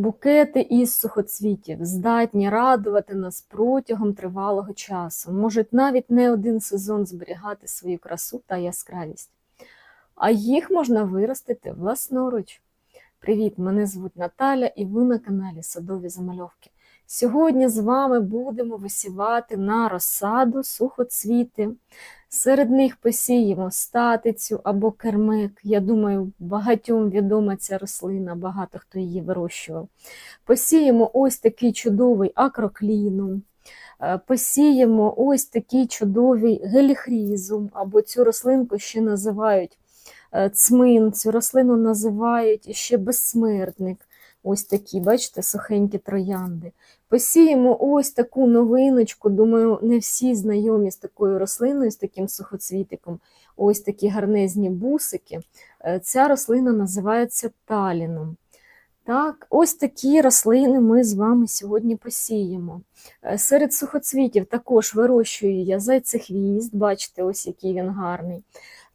Букети із сухоцвітів здатні радувати нас протягом тривалого часу, можуть навіть не один сезон зберігати свою красу та яскравість. А їх можна виростити власноруч. Привіт! Мене звуть Наталя і ви на каналі Садові Замальовки. Сьогодні з вами будемо висівати на розсаду сухоцвіти. Серед них посіємо статицю або кермик. Я думаю, багатьом відома ця рослина, багато хто її вирощував. Посіємо ось такий чудовий акроклінум. Е, Посіємо ось такий чудовий геліхрізум, або цю рослинку ще називають е, цмин, цю рослину називають ще безсмертник. Ось такі, бачите, сухенькі троянди. Посіємо ось таку новиночку. Думаю, не всі знайомі з такою рослиною, з таким сухоцвітиком. Ось такі гарнезні бусики. Е, Ця рослина називається таліном. Так, ось такі рослини ми з вами сьогодні посіємо. Е, Серед сухоцвітів також вирощую я зайцехвіст, бачите, ось який він гарний.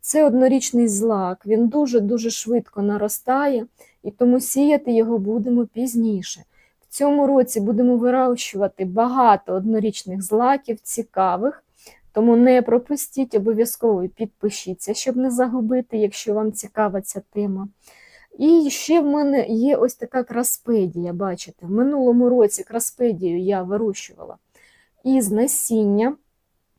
Це однорічний злак, він дуже-дуже швидко наростає, і тому сіяти його будемо пізніше. В цьому році будемо вирощувати багато однорічних злаків, цікавих, тому не пропустіть, обов'язково підпишіться, щоб не загубити, якщо вам цікава ця тема. І ще в мене є ось така краспедія, бачите, в минулому році краспедію я вирощувала із насіння.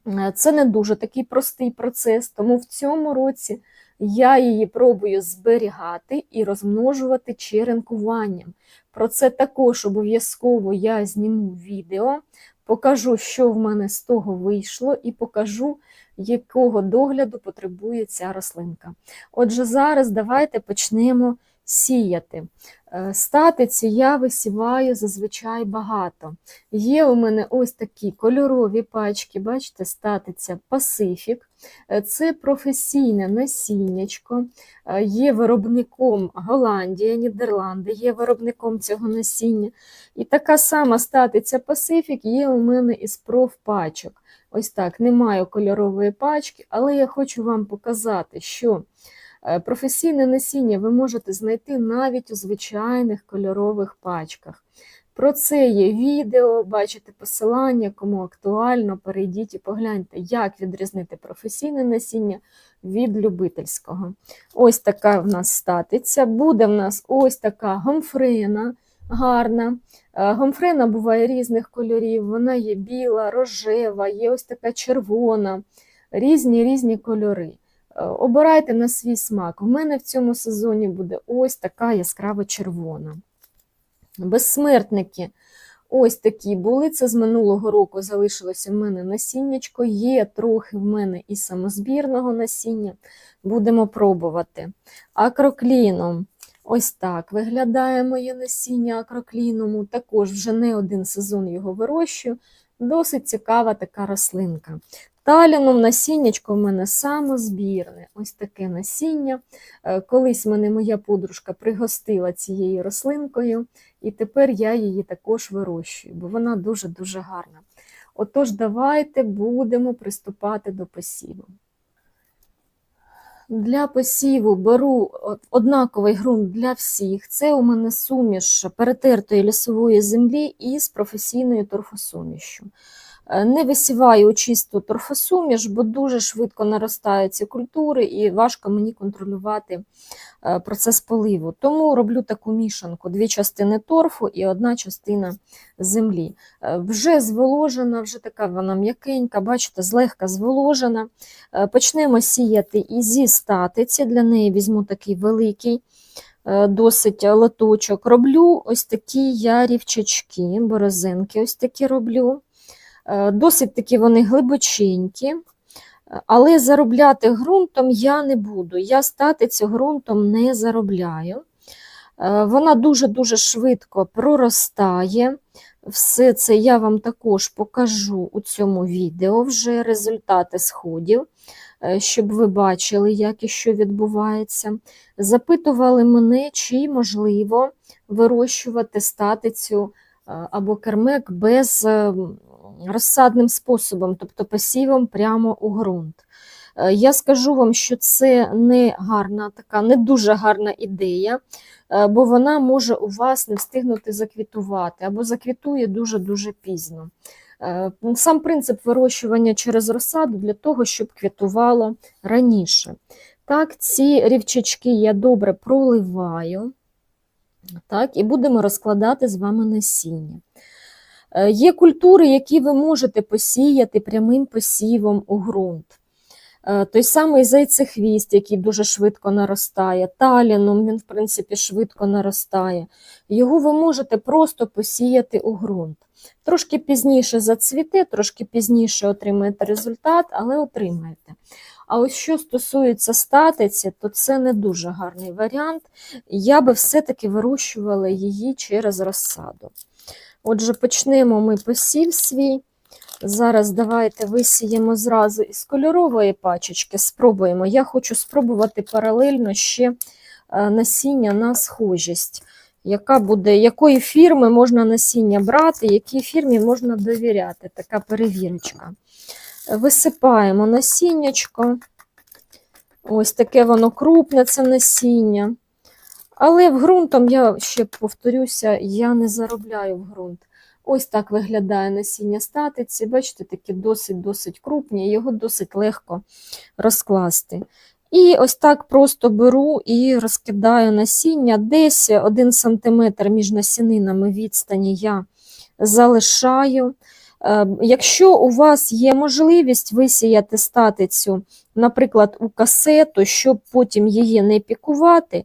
Е, Це не дуже такий простий процес, тому в цьому році я її пробую зберігати і розмножувати черенкуванням. Про це також обов'язково я зніму відео, покажу, що в мене з того вийшло, і покажу, якого догляду потребує ця рослинка. Отже, зараз давайте почнемо сіяти. Е, Статиці я висіваю зазвичай багато. Є у мене ось такі кольорові пачки, бачите, статиця Пасифік. Е, Це професійне насіннячко, е, є виробником Голландія, Нідерланди, є виробником цього насіння. І така сама статиця Пасифік є у мене із профпачок. Ось так, не маю кольорової пачки, але я хочу вам показати, що професійне насіння ви можете знайти навіть у звичайних кольорових пачках. Про це є відео, бачите посилання, кому актуально, перейдіть і погляньте, як відрізнити професійне насіння від любительського. Ось така в нас статиця. Буде в нас ось така гомфрена гарна. Е, Гомфрена буває різних кольорів, вона є біла, рожева, є ось така червона, різні різні кольори. Е, Обирайте на свій смак. У мене в цьому сезоні буде ось така яскраво червона. Безсмертники ось такі були. Це з минулого року залишилося в мене насіннячко. Є трохи в мене і самозбірного насіння. Будемо пробувати. Акрокліном. Ось так виглядає моє насіння акроклінуму. Також вже не один сезон його вирощую. Досить цікава така рослинка. Таліном насіннячко в мене самозбірне. Ось таке насіння. Е, Колись мене моя подружка пригостила цією рослинкою, і тепер я її також вирощую, бо вона дуже-дуже гарна. Отож, давайте будемо приступати до посіву. Для посіву беру однаковий ґрунт для всіх. Це у мене суміш перетертої лісової землі із професійною торфосумішю. Е, Не висіваю чисту торфосуміш, бо дуже швидко наростають ці культури і важко мені контролювати е, процес поливу. Тому роблю таку мішанку: дві частини торфу і одна частина землі. Е, Вже зволожена, вже така вона м'якенька, бачите, злегка зволожена. Почнемо сіяти і зі статиці. Для неї візьму такий великий. Досить лоточок. Роблю ось такі я рівчачки, борозинки ось такі роблю. Е, Досить такі вони глибоченькі, е, але заробляти ґрунтом я не буду. Я статицю ґрунтом не заробляю. Е, Вона дуже-дуже швидко проростає. Все це я вам також покажу у цьому відео вже результати сходів, щоб ви бачили, як і що відбувається. Запитували мене, чи можливо вирощувати статицю або кермик без розсадним способом, тобто посівом прямо у ґрунт. Е, Я скажу вам, що це не гарна, така не дуже гарна ідея, е, бо вона може у вас не встигнути заквітувати або заквітує дуже-дуже пізно. Е, Сам принцип вирощування через розсаду для того, щоб квітувало раніше. Так, ці рівчачки я добре проливаю. Так, і будемо розкладати з вами насіння. Е, Є культури, які ви можете посіяти прямим посівом у ґрунт. Е, Той самий зайцехвіст, який дуже швидко наростає, таліном, він, в принципі, швидко наростає. Його ви можете просто посіяти у ґрунт. Трошки пізніше зацвіте, трошки пізніше отримаєте результат, але отримаєте. А ось що стосується статиці, то це не дуже гарний варіант. Я би все-таки вирощувала її через розсаду. Отже, почнемо ми посів свій. Зараз давайте висіємо зразу із кольорової пачечки, спробуємо. Я хочу спробувати паралельно ще е, насіння на схожість. Яка буде, якої фірми можна насіння брати, якій фірмі можна довіряти, така перевірочка. Висипаємо насіннячко. Ось таке воно крупне, це насіння. Але в ґрунтом, я ще повторюся, я не заробляю в ґрунт. Ось так виглядає насіння статиці. Бачите, такі досить-досить крупні, його досить легко розкласти. І ось так просто беру і розкидаю насіння. Десь 1 см між насінинами відстані я залишаю. Е, Якщо у вас є можливість висіяти статицю, наприклад, у касету, щоб потім її не пікувати,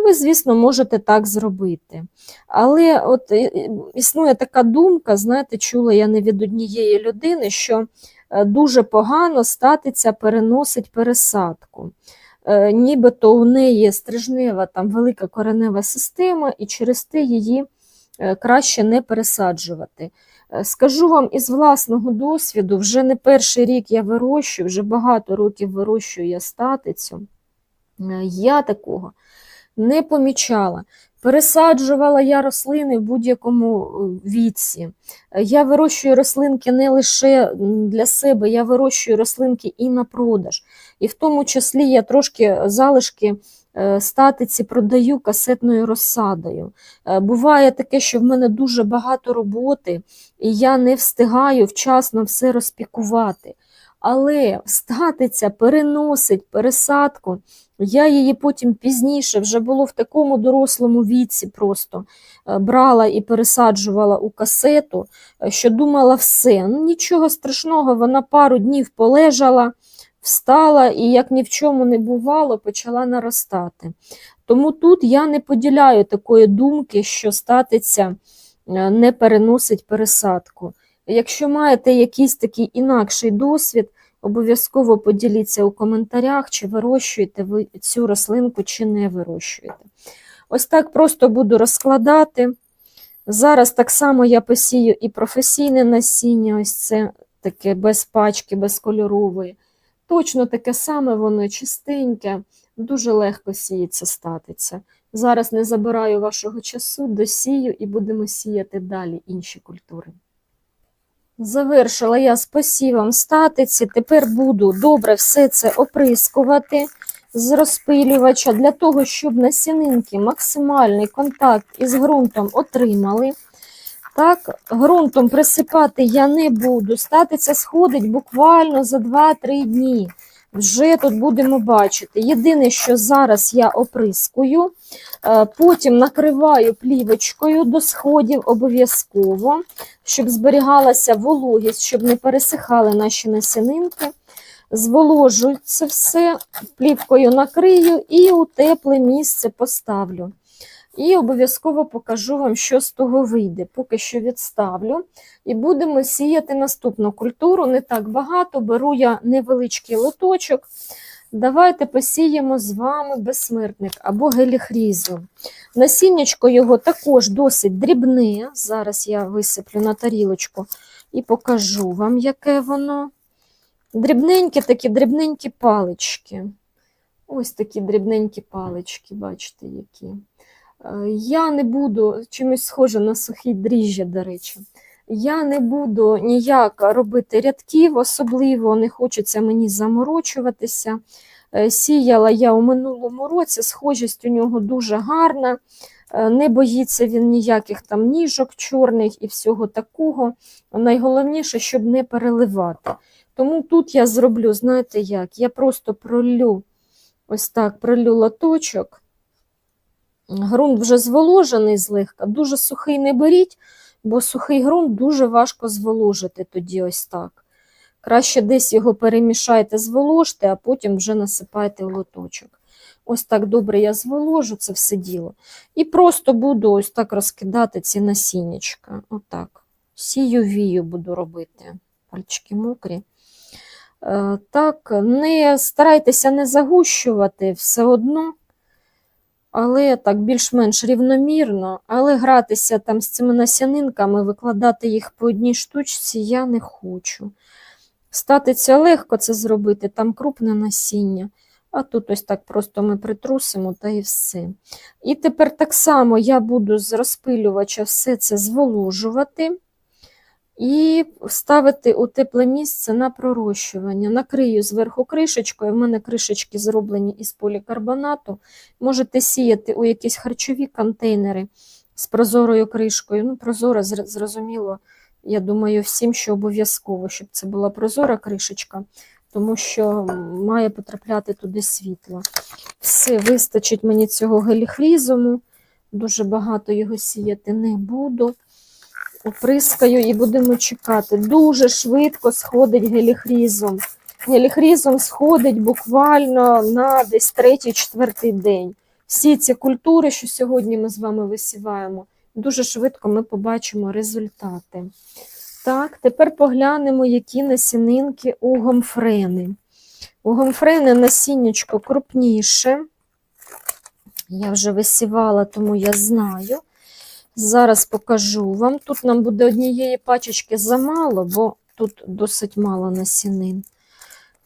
ви, звісно, можете так зробити. Але от е, е, існує така думка, знаєте, чула я не від однієї людини, що е, дуже погано статиця переносить пересадку. Нібито у неї стрижнева там велика коренева система, і через те її краще не пересаджувати. Скажу вам із власного досвіду, вже не перший рік я вирощую, вже багато років вирощую я статицю. Я такого не помічала. Пересаджувала я рослини в будь-якому е, віці. Е, Я вирощую рослинки не лише для себе, я вирощую рослинки і на продаж. І в тому числі я трошки залишки е, статиці продаю касетною розсадою. Буває таке, що в мене дуже багато роботи, і я не встигаю вчасно все розпікувати. Але статиця переносить пересадку. Я її потім пізніше, вже було в такому дорослому віці, просто е, брала і пересаджувала у касету, е, що думала все. Ну, нічого страшного, вона пару днів полежала, встала і, як ні в чому не бувало, почала наростати. Тому тут я не поділяю такої думки, що статиця е, не переносить пересадку. Якщо маєте якийсь такий інакший досвід, обов'язково поділіться у коментарях, чи вирощуєте ви цю рослинку, чи не вирощуєте. Ось так просто буду розкладати. Зараз так само я посію і професійне насіння, ось це таке без пачки, без кольорової. Точно таке саме воно чистеньке, дуже легко сіється статиця. Зараз не забираю вашого часу, досію і будемо сіяти далі інші культури. Завершила я з посівом статиці. Тепер буду добре все це оприскувати з розпилювача для того, щоб насінинки максимальний контакт із ґрунтом отримали. Так, ґрунтом присипати я не буду. Статиця сходить буквально за 2-3 дні. Вже тут будемо бачити. Єдине, що зараз я оприскую, е, потім накриваю плівочкою до сходів обов'язково, щоб зберігалася вологість, щоб не пересихали наші насінинки. Зволожу це все, плівкою накрию і у тепле місце поставлю. І обов'язково покажу вам, що з того вийде. Поки що відставлю. І будемо сіяти наступну культуру. Не так багато, беру я невеличкий лоточок. Давайте посіємо з вами безсмертник або геліхрізу. Насіннячко його також досить дрібне. Зараз я висиплю на тарілочку і покажу вам, яке воно. Дрібненькі такі дрібненькі палички. Ось такі дрібненькі палички, бачите, які. Я не буду чимось схоже на сухі дріжджі, до речі. Я не буду ніяк робити рядків, особливо не хочеться мені заморочуватися. Е, Сіяла я у минулому році, схожість у нього дуже гарна. Е, Не боїться він ніяких там ніжок чорних і всього такого. Найголовніше, щоб не переливати. Тому тут я зроблю, знаєте як? Я просто пролю ось так, пролю лоточок. Грунт вже зволожений злегка, дуже сухий не беріть, бо сухий ґрунт дуже важко зволожити тоді ось так. Краще десь його перемішайте, зволожте, а потім вже насипайте в лоточок. Ось так добре я зволожу це все діло. І просто буду ось так розкидати ці насіннячка. Отак. Сію вію буду робити. Пальчики мокрі. Е, Так, не старайтеся не загущувати все одно але так більш-менш рівномірно, але гратися там з цими насянинками, викладати їх по одній штучці я не хочу. Статиться легко це зробити, там крупне насіння, а тут ось так просто ми притрусимо та і все. І тепер так само я буду з розпилювача все це зволожувати і ставити у тепле місце на пророщування. Накрию зверху кришечкою, в мене кришечки зроблені із полікарбонату. Можете сіяти у якісь харчові контейнери з прозорою кришкою. Ну, прозора, зрозуміло, я думаю, всім, що обов'язково, щоб це була прозора кришечка, тому що має потрапляти туди світло. Все, вистачить мені цього геліхрізуму. Дуже багато його сіяти не буду. Оприскаю і будемо чекати. Дуже швидко сходить геліхрізом. Геліхрізом сходить буквально на десь третій-четвертий день. Всі ці культури, що сьогодні ми з вами висіваємо, дуже швидко ми побачимо результати. Так, тепер поглянемо, які насінинки у гомфрени. У гомфрени насіннячко крупніше. Я вже висівала, тому я знаю. Зараз покажу вам. Тут нам буде однієї пачечки замало, бо тут досить мало насінин.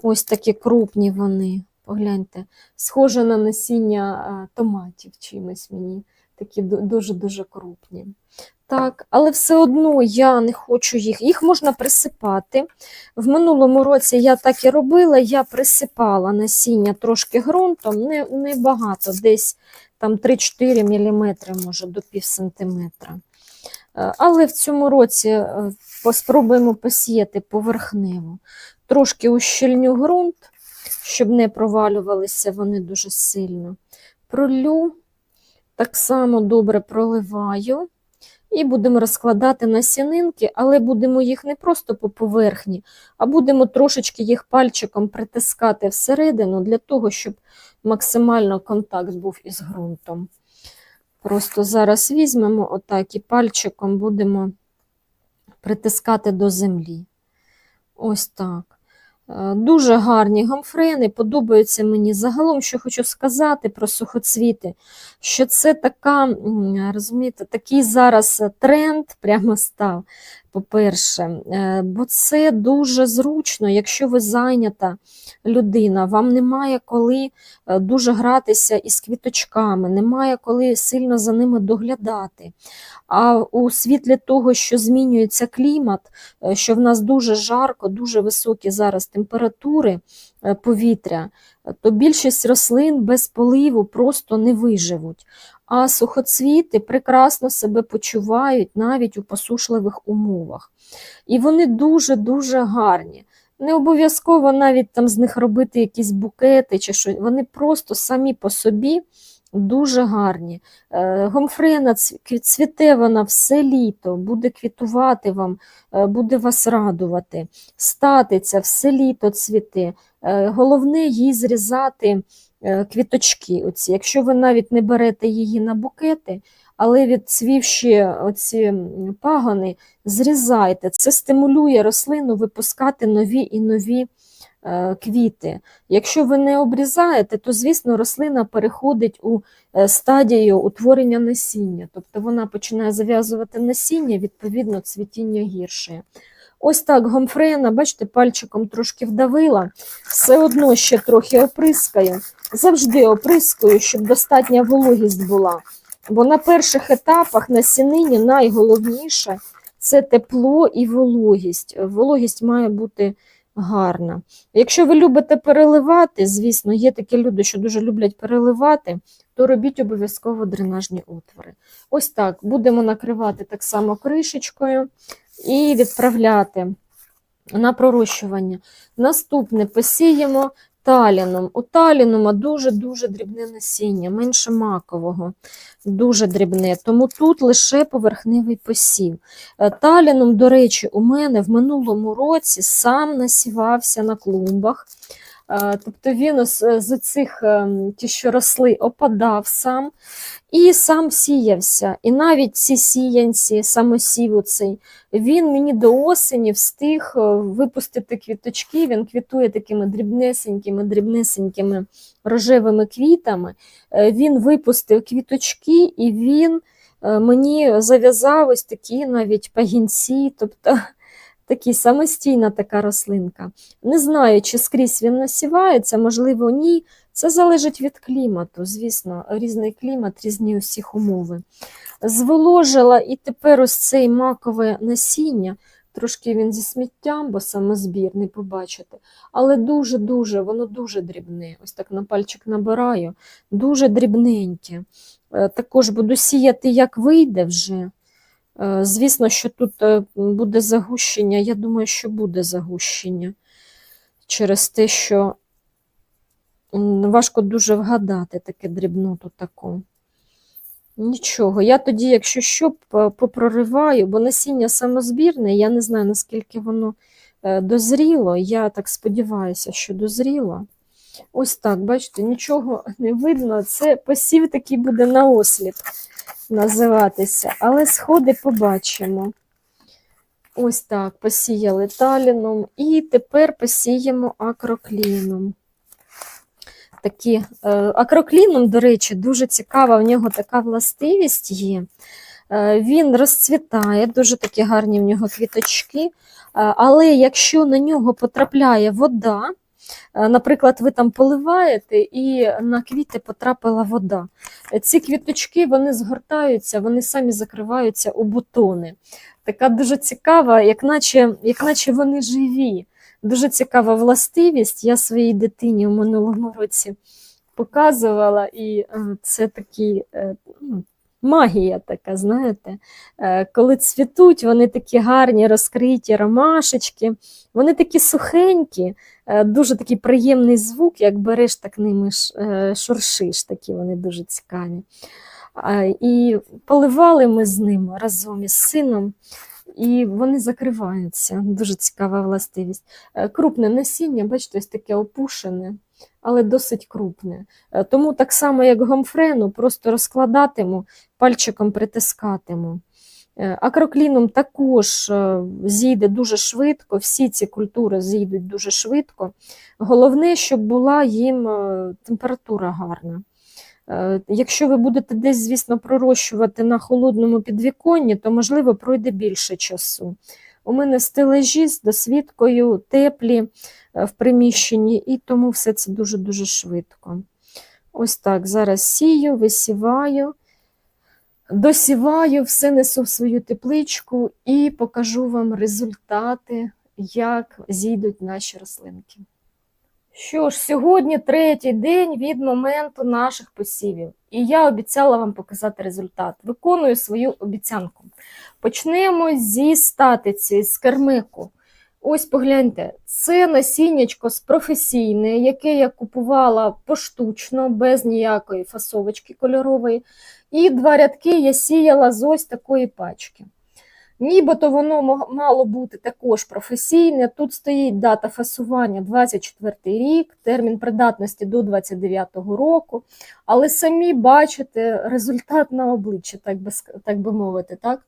Ось такі крупні вони. Погляньте, схоже на насіння томатів чимось мені. Такі дуже-дуже крупні. Так, але все одно я не хочу їх. Їх можна присипати. В минулому році я так і робила, я присипала насіння трошки ґрунтом, не, не десь там 3-4 мм, може до пів сантиметра. Е, Але в цьому році е, поспробуємо посіяти поверхнево. Трошки ущільню ґрунт, щоб не провалювалися вони дуже сильно. Пролю, так само добре проливаю. І будемо розкладати насінинки, але будемо їх не просто по поверхні, а будемо трошечки їх пальчиком притискати всередину для того, щоб максимально контакт був із ґрунтом. Просто зараз візьмемо отак і пальчиком будемо притискати до землі. Ось так. Е, Дуже гарні гомфрени, подобаються мені. Загалом, що хочу сказати про сухоцвіти, що це така, розумієте, такий зараз тренд прямо став, по-перше, Е, бо це дуже зручно, якщо ви зайнята людина, вам немає коли е, дуже гратися із квіточками, немає коли сильно за ними доглядати. А у світлі того, що змінюється клімат, е, що в нас дуже жарко, дуже високі зараз температури повітря, то більшість рослин без поливу просто не виживуть. А сухоцвіти прекрасно себе почувають навіть у посушливих умовах. І вони дуже-дуже гарні. Не обов'язково навіть там з них робити якісь букети чи що. Вони просто самі по собі дуже гарні. Е, Гомфрена цвіте вона все літо, буде квітувати вам, е, буде вас радувати. Статиця все літо цвіте. Е, Головне їй зрізати квіточки. Оці. Якщо ви навіть не берете її на букети, але відцвівші оці пагони, зрізайте. Це стимулює рослину випускати нові і нові е, квіти. Якщо ви не обрізаєте, то, звісно, рослина переходить у е, стадію утворення насіння. Тобто вона починає зав'язувати насіння, відповідно, цвітіння гірше. Ось так гомфрена, бачите, пальчиком трошки вдавила, все одно ще трохи оприскаю. Завжди оприскую, щоб достатня вологість була. Бо на перших етапах насінині найголовніше це тепло і вологість. Вологість має бути гарна. Якщо ви любите переливати, звісно, є такі люди, що дуже люблять переливати, то робіть обов'язково дренажні отвори. Ось так, будемо накривати так само кришечкою і відправляти на пророщування. Наступне посіємо таліном. У талінума дуже-дуже дрібне насіння, менше макового, дуже дрібне. Тому тут лише поверхневий посів. Е, Таліном, до речі, у мене в минулому році сам насівався на клумбах. Е, Тобто він з цих, ем, ті, що росли, опадав сам і сам сіявся. І навіть ці сіянці, самосів цей, він мені до осені встиг е, випустити квіточки. Він квітує такими дрібнесенькими, дрібнесенькими рожевими квітами. Е, Він випустив квіточки, і він е, мені зав'язав ось такі навіть пагінці, тобто такі самостійна така рослинка. Не знаю, чи скрізь він насівається, можливо, ні. Це залежить від клімату, звісно, різний клімат, різні усіх умови. Зволожила і тепер ось цей макове насіння, трошки він зі сміттям, бо самозбірний, побачите. Але дуже-дуже, воно дуже дрібне. Ось так на пальчик набираю, дуже дрібненьке. Е, Також буду сіяти, як вийде вже. Е, Звісно, що тут е, буде загущення. Я думаю, що буде загущення через те, що важко дуже вгадати таке дрібноту таку. Нічого, я тоді, якщо що, попрориваю, бо насіння самозбірне, я не знаю, наскільки воно е, дозріло. Я так сподіваюся, що дозріло. Ось так, бачите, нічого не видно. Це посів такий буде на осліп називатися, але сходи побачимо. Ось так, посіяли таліном і тепер посіємо акрокліном. Такі, е, акрокліном, до речі, дуже цікава, в нього така властивість є. Е, Він розцвітає, дуже такі гарні в нього квіточки, е, але якщо на нього потрапляє вода, наприклад, ви там поливаєте і на квіти потрапила вода. Е, Ці квіточки вони згортаються, вони самі закриваються у бутони. Така дуже цікава, як наче, як наче вони живі. Дуже цікава властивість. Я своїй дитині в минулому році показувала, і е, це такі е, ну, магія така, знаєте. Е, Коли цвітуть, вони такі гарні, розкриті ромашечки, вони такі сухенькі, е, дуже такий приємний звук, як береш, так ними е, шуршиш, такі вони дуже цікаві. І поливали ми з ними разом із сином, і вони закриваються. Дуже цікава властивість. Крупне насіння, бачите, ось таке опушене, але досить крупне. Е, Тому так само, як гомфрену, просто розкладатиму, пальчиком притискатиму. Е, Акрокліном також е, зійде дуже швидко, всі ці культури зійдуть дуже швидко. Головне, щоб була їм температура гарна. Якщо ви будете десь, звісно, пророщувати на холодному підвіконні, то, можливо, пройде більше часу. У мене стележі з досвідкою, теплі е, в приміщенні, і тому все це дуже-дуже швидко. Ось так, зараз сію, висіваю, досіваю, все несу в свою тепличку і покажу вам результати, як зійдуть наші рослинки. Що ж, сьогодні третій день від моменту наших посівів, і я обіцяла вам показати результат. Виконую свою обіцянку. Почнемо зі статиці, з кермику. Ось погляньте, це насіннячко з професійне, яке я купувала поштучно, без ніякої фасовочки кольорової. І два рядки я сіяла з ось такої пачки. Нібито воно мало бути також професійне. Тут стоїть дата фасування 24 рік, термін придатності до 29 року. Але самі бачите результат на обличчі, так би, так би мовити. Так?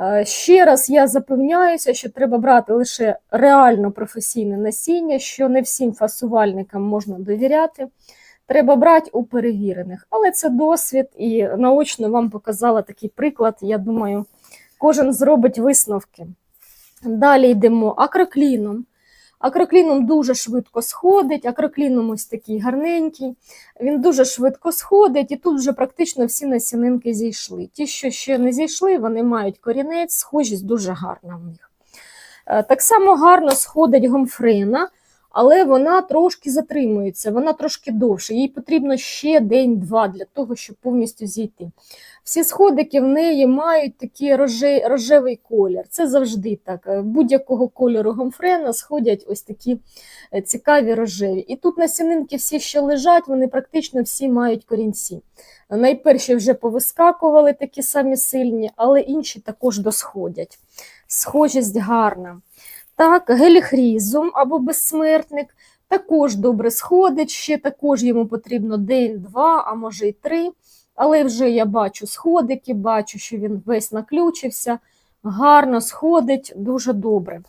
Е, Ще раз я запевняюся, що треба брати лише реально професійне насіння, що не всім фасувальникам можна довіряти. Треба брати у перевірених. Але це досвід, і наочно вам показала такий приклад. Я думаю, кожен зробить висновки. Далі йдемо акрокліном. Акрокліном дуже швидко сходить, акрокліном ось такий гарненький. Він дуже швидко сходить, і тут вже практично всі насінинки зійшли. Ті, що ще не зійшли, вони мають корінець, схожість дуже гарна в них. Е, Так само гарно сходить гомфрена, але вона трошки затримується, вона трошки довше. Їй потрібно ще день-два для того, щоб повністю зійти. Всі сходики в неї мають такий роже- рожевий колір. Це завжди так. Е, Будь-якого кольору гомфрена сходять ось такі е, цікаві рожеві. І тут насінинки всі, що лежать, вони практично всі мають корінці. Найперші вже повискакували такі самі сильні, але інші також досходять. Схожість гарна. Так, геліхрізум або безсмертник також добре сходить, ще також йому потрібно день-два, а може й три. Але вже я бачу сходики, бачу, що він весь наключився, гарно сходить, дуже добре.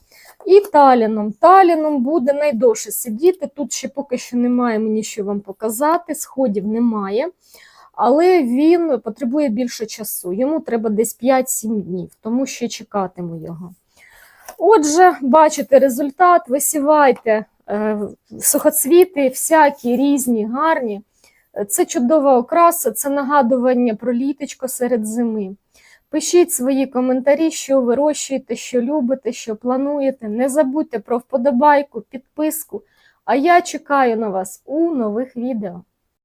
І таліном. Таліном буде найдовше сидіти. Тут ще поки що немає мені що вам показати, сходів немає, але він потребує більше часу. Йому треба десь 5-7 днів, тому ще чекатиму його. Отже, бачите результат, висівайте е, сухоцвіти, всякі різні, гарні. Це чудова окраса, це нагадування про літочко серед зими. Пишіть свої коментарі, що вирощуєте, що любите, що плануєте. Не забудьте про вподобайку, підписку. А я чекаю на вас у нових відео.